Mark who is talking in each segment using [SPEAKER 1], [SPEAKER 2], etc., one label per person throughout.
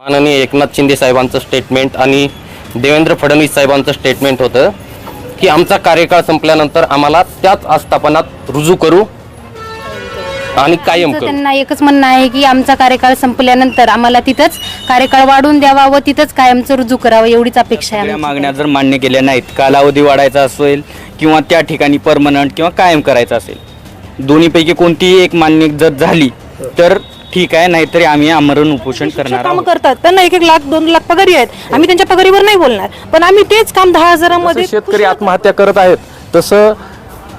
[SPEAKER 1] माननीय एकनाथ शिंदे साहेबांचं स्टेटमेंट आणि देवेंद्र फडणवीस साहेबांचं स्टेटमेंट होतं की आमचा कार्यकाळ संपल्यानंतर आम्हाला त्याच आस्थापनात रुजू करू आणि कायम करू
[SPEAKER 2] त्यांना एकच म्हणणं आहे की आमचा कार्यकाळ संपल्यानंतर आम्हाला तिथंच कार्यकाळ वाढवून द्यावा व तिथंच कायमचं रुजू करावं एवढीच अपेक्षा आहे
[SPEAKER 3] सगळ्या
[SPEAKER 2] आमची.
[SPEAKER 3] मागण्या जर मान्य केल्या नाहीत कालावधी वाढायचा असेल किंवा त्या ठिकाणी परमनंट किंवा कायम करायचा असेल दोन्हीपैकी कोणतीही एक मान्य जर झाली तर ठीक आहे नाहीतरी आम्ही आमरण उपोषण करणार
[SPEAKER 4] काम
[SPEAKER 3] आहोत.
[SPEAKER 4] करतात. त्यांना एक एक लाख दोन लाख पगारी आहेत. आम्ही त्यांच्या पगारीवर नाही बोलणार. पण आम्ही तेच काम दहा हजारामध्ये
[SPEAKER 5] जसं शेतकरी आत्महत्या करत आहेत तसं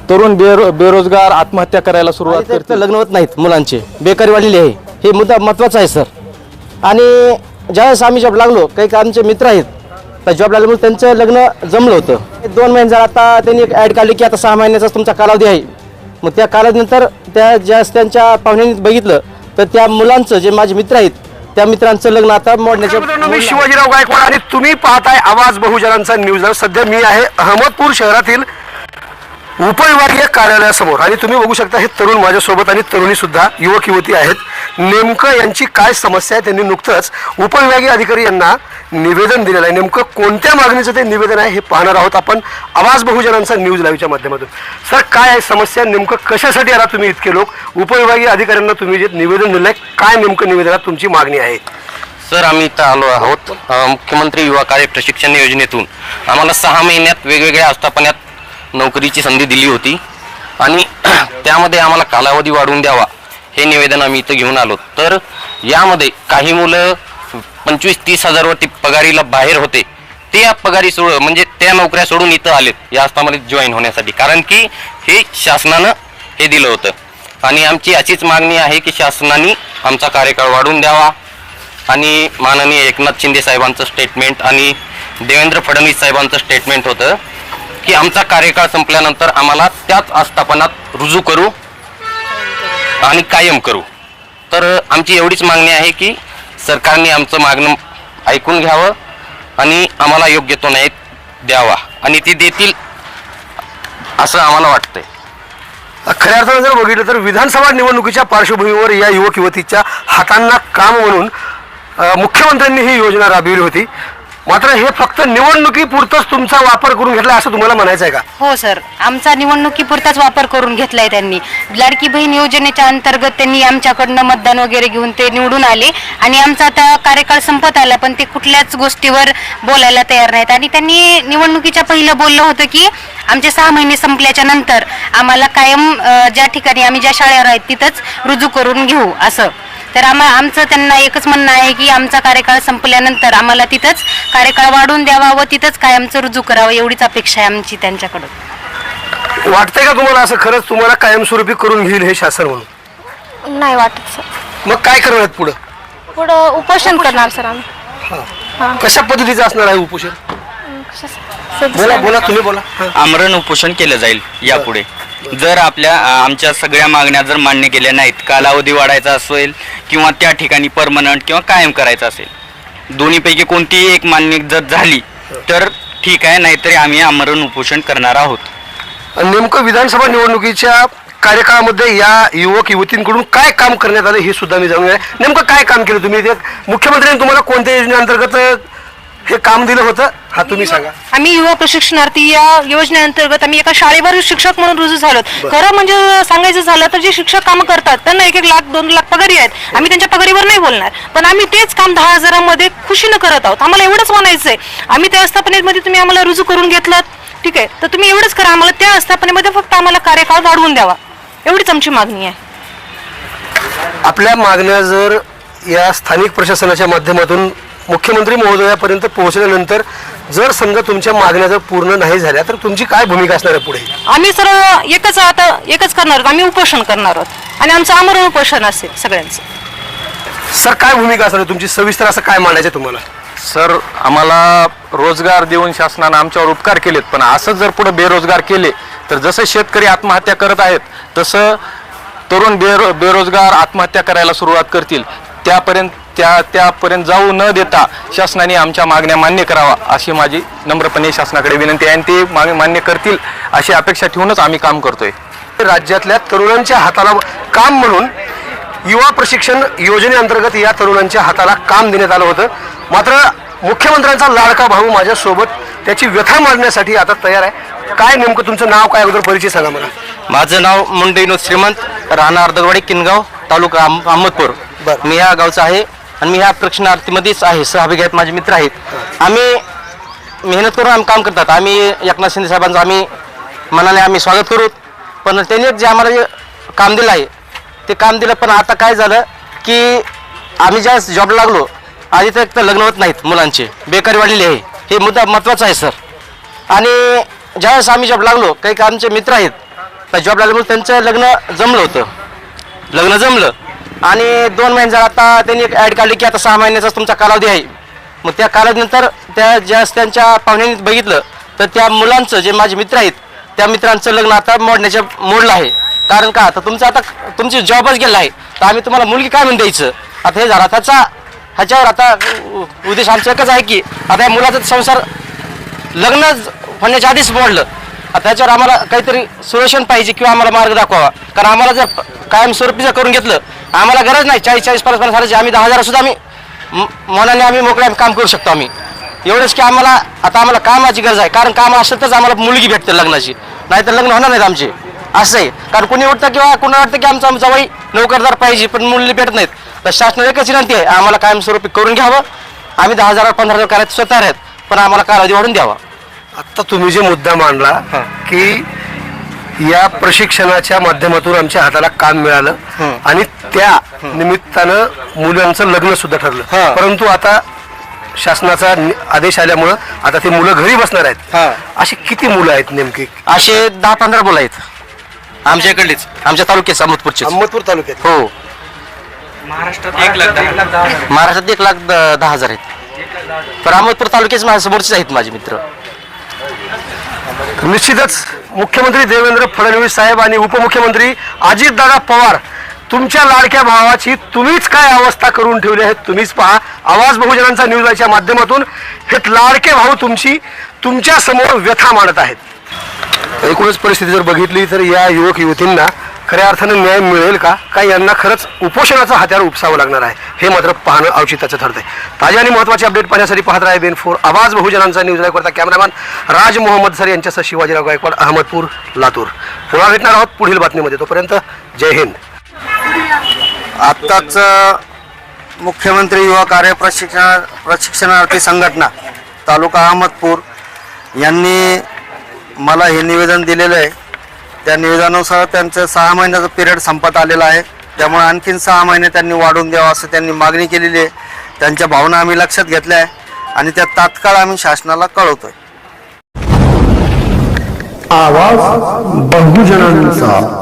[SPEAKER 5] तरुण बेरो बेरोजगार आत्महत्या करायला सुरुवात
[SPEAKER 6] तर लग्न होत नाहीत मुलांचे. बेकारी वाढलेली आहे. हे मुद्दा महत्त्वाचा आहे सर. आणि ज्यावेळेस आम्ही जॉब लागलो काही आमचे मित्र आहेत तर जॉब लागल्यामुळे त्यांचं लग्न जमलं होतं. दोन महिने जर आता त्यांनी एक ॲड काढली की आता सहा महिन्याचा तुमचा कालावधी आहे. मग त्या कालावधीनंतर त्या ज्या त्यांच्या पाहुण्यांनी बघितलं तर त्या मुलांचं जे माझे मित्र आहेत त्या मित्रांचं लग्न आता मोडण्याच्या
[SPEAKER 7] मी शिवाजीराव गायकवाड आणि तुम्ही पाहताय आवाज बहुजनांचा न्यूज सध्या मी आहे अहमदपूर शहरातील उपविभागीय कार्यालयासमोर. आणि तुम्ही बघू शकता हे तरुण माझ्यासोबत आणि तरुणी सुद्धा युवक युवती आहेत. नेमकं यांची काय समस्या आहे त्यांनी नुकतंच उपविभागीय अधिकारी यांना निवेदन दिलेलं आहे. नेमकं कोणत्या मागणीचं ते निवेदन आहे हे पाहणार आहोत आपण. आवाज बहुजनांचा न्यूज लाईव्हच्या माध्यमातून. सर काय आहे समस्या? नेमकं कशासाठी आला तुम्ही इतके लोक? उपविभागीय अधिकाऱ्यांना तुम्ही जे निवेदन दिलंय काय नेमकं निवेदनात तुमची मागणी आहे?
[SPEAKER 1] सर आम्ही इथं आलो आहोत मुख्यमंत्री युवा कार्य प्रशिक्षण योजनेतून. आम्हाला सहा महिन्यात वेगवेगळ्या आस्थापनात नोकरीची संधी दिली होती आणि त्यामध्ये आम्हाला कालावधी वाढवून द्यावा हे निवेदन आम्ही इथं घेऊन आलो. तर यामध्ये काही मुलं पंचवीस तीस हजारवरती पगारीला बाहेर होते ते या पगारी सोड म्हणजे त्या नोकऱ्या सोडून इथं आलेत या आस्थामध्ये जॉईन होण्यासाठी. कारण की हे शासनानं हे दिलं होतं. आणि आमची अशीच मागणी आहे की शासनाने आमचा कार्यकाळ वाढवून द्यावा. आणि माननीय एकनाथ शिंदे साहेबांचं स्टेटमेंट आणि देवेंद्र फडणवीस साहेबांचं स्टेटमेंट होतं की आमचा कार्यकाळ संपल्यानंतर आम्हाला त्याच आस्थापनात रुजू करू आणि कायम करू. तर आमची एवढीच मागणी आहे की सरकारने आमचं मागणं ऐकून घ्यावं आणि आम्हाला योग्य तो न्याय द्यावा. आणि ती देतील असं आम्हाला वाटतंय.
[SPEAKER 7] खऱ्या अर्थानं जर बघितलं तर विधानसभा निवडणुकीच्या पार्श्वभूमीवर या युवक युवतीच्या हातांना काम म्हणून मुख्यमंत्र्यांनी ही योजना राबविली होती. मात्र हे फक्त निवडणुकीपुरतंच तुमचा वापर करून घेतला असं तुम्हाला म्हणायचं आहे का?
[SPEAKER 2] हो सर. आमचा निवडणुकीपुरताच वापर करून घेतलाय त्यांनी. लाडकी बहीण योजनेच्या अंतर्गत त्यांनी आमच्याकडनं मतदान वगैरे घेऊन ते निवडून आले. आणि आमचा आता कार्यकाळ संपत आला पण ते कुठल्याच गोष्टीवर बोलायला तयार नाहीत. आणि त्यांनी निवडणुकीच्या पहिलं बोललं होतं की आमचे सहा महिने संपल्याच्या नंतर आम्हाला कायम अं, ज्या ठिकाणी आम्ही ज्या शाळेवर आहेत तिथंच रुजू करून घेऊ असं. तर आम्हा आमचं त्यांना एकच म्हणणं आहे की आमचा कार्यकाळ संपल्यानंतर आम्हाला तिथंच कार्यकाळ वाढवून द्यावा व तिथंच कायमचं रुजू करावं एवढीच अपेक्षा आहे आमची त्यांच्याकडं
[SPEAKER 7] वाटतंय का तुम्हाला असं खरंच तुम्हाला कायमस्वरूपी करून घेईल हे शासन म्हणून?
[SPEAKER 4] नाही वाटत सर.
[SPEAKER 7] मग काय करणार पुढं?
[SPEAKER 4] पुढं उपोषण करणार सर आम्ही.
[SPEAKER 7] कशा पद्धतीचं असणार आहे उपोषण? बोला बोला तुम्ही बोला.
[SPEAKER 3] आमरण उपोषण केलं जाईल यापुढे. जर आपल्या आमच्या सगळ्या मागण्या जर मान्य केल्या नाहीत कालावधी वाढायचा असेल किंवा त्या ठिकाणी परमनंट किंवा कायम करायचा असेल दोन्हीपैकी कोणतीही एक मान्य जर झाली तर ठीक आहे नाहीतरी आम्ही आमरण उपोषण करणार आहोत.
[SPEAKER 7] नेमकं विधानसभा निवडणुकीच्या कार्यकाळामध्ये या युवक युवतींकडून काय काम करण्यात आलं हे सुद्धा मी जाणून नेमकं काय काम केलं तुम्ही? मुख्यमंत्र्यांनी तुम्हाला कोणत्या योजनेअंतर्गत हे काम दिलं होतं हा तुम्ही सांगा.
[SPEAKER 4] आम्ही युवा प्रशिक्षणार्थी या योजनेअंतर्गत आम्ही एका शाळेवर शिक्षक म्हणून रुजू झालो. खरं म्हणजे सांगायचं झालं तर जे शिक्षक काम करतात त्यांना एक एक लाख दोन लाख पगारी आहेत. आम्ही त्यांच्या पगारीवर नाही बोलणार. पण आम्ही तेच काम दहा हजारामध्ये खुशीनं करत आहोत. आम्हाला एवढंच म्हणायचंय. आम्ही त्या आस्थापनेमध्ये तुम्ही आम्हाला रुजू करून घेतलं ठीक आहे? तर तुम्ही एवढंच करा. आम्हाला त्या आस्थापनेमध्ये फक्त आम्हाला कार्यकाळ वाढवून द्यावा. एवढीच आमची मागणी आहे.
[SPEAKER 7] आपल्या मागण्या जर या स्थानिक प्रशासनाच्या माध्यमातून मुख्यमंत्री महोदयापर्यंत पोहोचल्यानंतर जर समजा तुमच्या मागण्या जर पूर्ण नाही झाल्या तर तुमची काय भूमिका असणार आहे पुढे?
[SPEAKER 4] आम्ही सर एकच आता एकच करणार आहोत. आम्ही उपोषण करणार आहोत. आणि आमचं आमरण उपोषण असेल सगळ्यांचं.
[SPEAKER 7] सर काय भूमिका असणार आहे तुमची? सविस्तर असं काय मांडायचं आहे तुम्हाला?
[SPEAKER 5] सर आम्हाला रोजगार देऊन शासनानं आमच्यावर उपकार केलेत पण असंच जर पुढे बेरोजगार केले तर जसं शेतकरी आत्महत्या करत आहेत तसं तरुण बेरो बेरोजगार आत्महत्या करायला सुरुवात करतील. त्यापर्यंत त्या त्यापर्यंत जाऊ न देता शासनाने आमच्या मागण्या मान्य करावा अशी माझी नम्रपणे शासनाकडे विनंती आहे. आणि ते माग- मान्य करतील अशी अपेक्षा ठेवूनच आम्ही काम करतोय.
[SPEAKER 7] राज्यातल्या तरुणांच्या हाताला काम म्हणून युवा प्रशिक्षण योजनेअंतर्गत या तरुणांच्या हाताला काम देण्यात आलं होतं. मात्र मुख्यमंत्र्यांचा लाडका भाऊ माझ्यासोबत त्याची व्यथा मांडण्यासाठी आता तयार आहे. काय नेमकं तुमचं नाव काय अगोदर परिचय सांगा मला.
[SPEAKER 6] माझं नाव मुंडे विनोद श्रीमंत राहणार अर्धगवाडी किनगाव तालुका अहम- अहमदपूर.
[SPEAKER 7] बरं.
[SPEAKER 6] मी ह्या गावचा आहे. आणि मी ह्या प्रशिक्षणार्थीमध्येच आहे सहभागी आहेत माझे मित्र आहेत. आम्ही मेहनत करून आम्ही काम करतात. आम्ही एकनाथ शिंदे साहेबांचं आम्ही मनाने आम्ही स्वागत करू. पण त्यांनी जे आम्हाला जे काम दिलं आहे ते काम दिलं पण आता काय झालं की आम्ही ज्या जॉबला लागलो आधी तर एक तर लग्न होत नाहीत मुलांचे. बेकारी वाढलेली आहे. हे मुद्दा महत्त्वाचा आहे सर. आणि ज्यावेळेस आम्ही जॉब लागलो काही आमचे मित्र आहेत त्या जॉब लागल्यामुळे त्यांचं लग्न जमलं होतं. लग्न जमलं. आणि दोन महिने जर आता त्यांनी एक ॲड काढली की आता सहा महिन्याचाच तुमचा कालावधी आहे. मग त्या कालावधीनंतर त्या ज्या त्यांच्या पाहुण्यांनी बघितलं तर त्या मुलांचं जे माझे मित्र आहेत त्या मित्रांचं लग्न आता मोडण्याच्या मोडलं आहे. कारण का? आता तुमचं आता तुमची जॉबच गेला आहे. तर आम्ही तुम्हाला मुलगी काय म्हणून द्यायचं? आता हे झालं त्याचा ह्याच्यावर आता उ- उद्देश आमचा एकच आहे की आता या मुलाचा संसार लग्न होण्याच्या आधीच मोडलं. आता त्याच्यावर आम्हाला काहीतरी सोल्युशन पाहिजे किंवा आम्हाला मार्ग दाखवावा. कारण आम्हाला जर कायमस्वरूपी जर करून घेतलं आम्हाला गरज नाही. चाळीस चाळीस पन्नास पन्नास हजाराची आम्ही दहा हजार सुद्धा आम्ही मनाने आम्ही मोकळ्या काम करू शकतो आम्ही. एवढंच की आम्हाला आता आम्हाला कामाची गरज आहे. कारण काम असेल तरच आम्हाला मुलगी भेटते लग्नाची. नाही तर लग्न होणार नाहीत आमचे. असं आहे. कारण कोणी वाटतं किंवा कोणी वाटतं की आमचा जवळ नोकरदार पाहिजे पण मुली भेटत नाहीत. तर शासनाला एकच विनंती आहे. आम्हाला कायमस्वरूपी करून घ्यावं. आम्ही दहा हजार पंधरा हजार करायचं स्वतः आहेत. पण आम्हाला कालावधी वाढून द्यावा.
[SPEAKER 7] आता तुम्ही जे मुद्दा मांडला की या प्रशिक्षणाच्या माध्यमातून आमच्या हाताला काम मिळालं. आणि त्या निमित्तानं मुलांचं लग्न सुद्धा ठरलं. परंतु आता शासनाचा आदेश आल्यामुळं आता ते मुलं घरी बसणार आहेत. अशी किती मुलं आहेत नेमकी?
[SPEAKER 6] असे दहा पंधरा मुलं आहेत. आमच्या इकडलीच. आमच्या तालुक्यात अहमदपूरचे
[SPEAKER 7] अहमदपूर तालुक्यात.
[SPEAKER 6] हो.
[SPEAKER 3] महाराष्ट्रात एक लाख दहा
[SPEAKER 6] महाराष्ट्रात एक लाख द- दहा हजार आहेत. पण अहमदपूर तालुक्याचे माझ्या समोरचेच आहेत माझे मित्र.
[SPEAKER 7] निश्चितच. मुख्यमंत्री देवेंद्र फडणवीस साहेब आणि उपमुख्यमंत्री अजितदादा पवार तुमच्या लाडक्या भावाची तुम्हीच काय अवस्था करून ठेवली आहे तुम्हीच पहा. आवाज बहुजनांचा न्यूजच्या माध्यमातून. हे लाडके भाऊ तुमची तुमच्यासमोर व्यथा मांडत आहेत. एकूणच परिस्थिती जर बघितली तर या युवक युवतींना खऱ्या अर्थानं न्याय मिळेल का? काय यांना खरंच उपोषणाचं हत्यार उपसावं लागणार आहे? हे मात्र पाहणं औचित्याचं ठरतंय. ताज्या आणि महत्त्वाचे अपडेट पाहण्यासाठी पाहत राहा बेन फोर आवाज बहुजनांचा न्यूज करता कॅमेरामॅन राज मोहम्मद सर यांच्यासह शिवाजीराव गायकवाड अहमदपूर लातूर. पुन्हा भेटणार आहोत पुढील बातमीमध्ये. तोपर्यंत जय हिंद.
[SPEAKER 8] आत्ताच मुख्यमंत्री युवा कार्य प्रशिक्षण प्रशिक्षणार्थी संघटना तालुका अहमदपूर यांनी मला हे निवेदन दिलेलं आहे. त्या निवेदनानुसार त्यांचं सहा महिन्याचा पिरियड संपत आलेला आहे. त्यामुळे आणखीन सहा महिने त्यांनी वाढवून द्यावं असं त्यांनी मागणी केलेली आहे. त्यांच्या भावना आम्ही लक्षात घेतल्या आहे. आणि त्या तात्काळ आम्ही शासनाला कळवतोय.
[SPEAKER 7] आवाज बहुजनांचा.